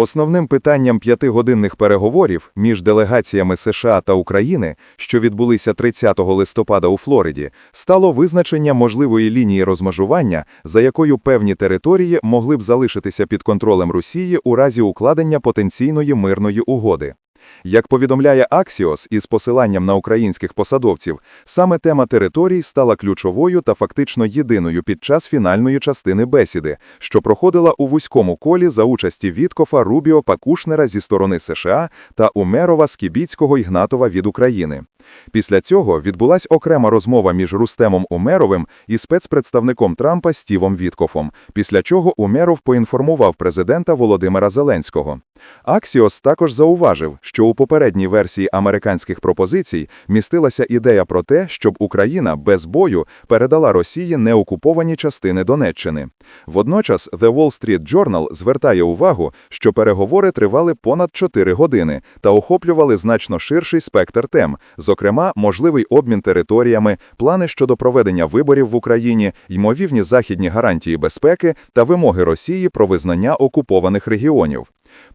Основним питанням п'ятигодинних переговорів між делегаціями США та України, що відбулися 30 листопада у Флориді, стало визначення можливої лінії розмежування, за якою певні території могли б залишитися під контролем Росії у разі укладення потенційної мирної угоди. Як повідомляє Axios із посиланням на українських посадовців, саме тема територій стала ключовою та фактично єдиною під час фінальної частини бесіди, що проходила у вузькому колі за участі Віткофа, Рубіо, Пакушнера зі сторони США та Умерова, Скібіцького і Гнатова від України. Після цього відбулась окрема розмова між Рустемом Умеровим і спецпредставником Трампа Стівом Віткофом, після чого Умеров поінформував президента Володимира Зеленського. Аксіос також зауважив, що у попередній версії американських пропозицій містилася ідея про те, щоб Україна без бою передала Росії неокуповані частини Донеччини. Водночас The Wall Street Journal звертає увагу, що переговори тривали понад 4 години та охоплювали значно ширший спектр тем, зокрема, можливий обмін територіями, плани щодо проведення виборів в Україні, ймовірні західні гарантії безпеки та вимоги Росії про визнання окупованих регіонів.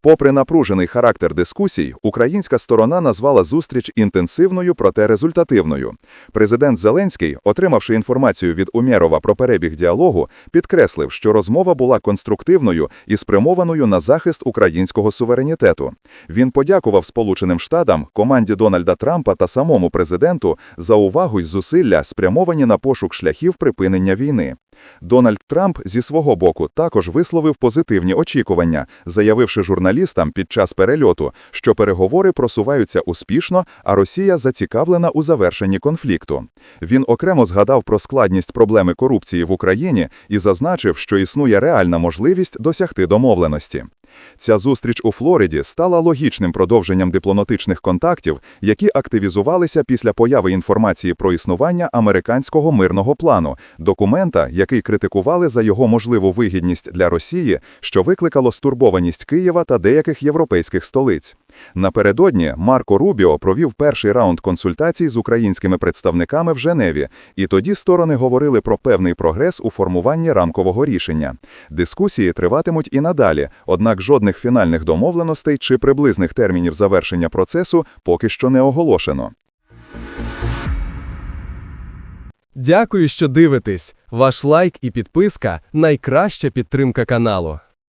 Попри напружений характер дискусій, українська сторона назвала зустріч інтенсивною, проте результативною. Президент Зеленський, отримавши інформацію від Умєрова про перебіг діалогу, підкреслив, що розмова була конструктивною і спрямованою на захист українського суверенітету. Він подякував Сполученим Штатам, команді Дональда Трампа та самому президенту за увагу й зусилля, спрямовані на пошук шляхів припинення війни. Дональд Трамп зі свого боку також висловив позитивні очікування, заявивши журналістам під час перельоту, що переговори просуваються успішно, а Росія зацікавлена у завершенні конфлікту. Він окремо згадав про складність проблеми корупції в Україні і зазначив, що існує реальна можливість досягти домовленості. Ця зустріч у Флориді стала логічним продовженням дипломатичних контактів, які активізувалися після появи інформації про існування американського мирного плану, документа, який критикували за його можливу вигідність для Росії, що викликало стурбованість Києва та деяких європейських столиць. Напередодні Марко Рубіо провів перший раунд консультацій з українськими представниками в Женеві, і тоді сторони говорили про певний прогрес у формуванні рамкового рішення. Дискусії триватимуть і надалі, однак жодних фінальних домовленостей чи приблизних термінів завершення процесу поки що не оголошено. Дякую, що дивитесь. Ваш лайк і підписка найкраща підтримка каналу.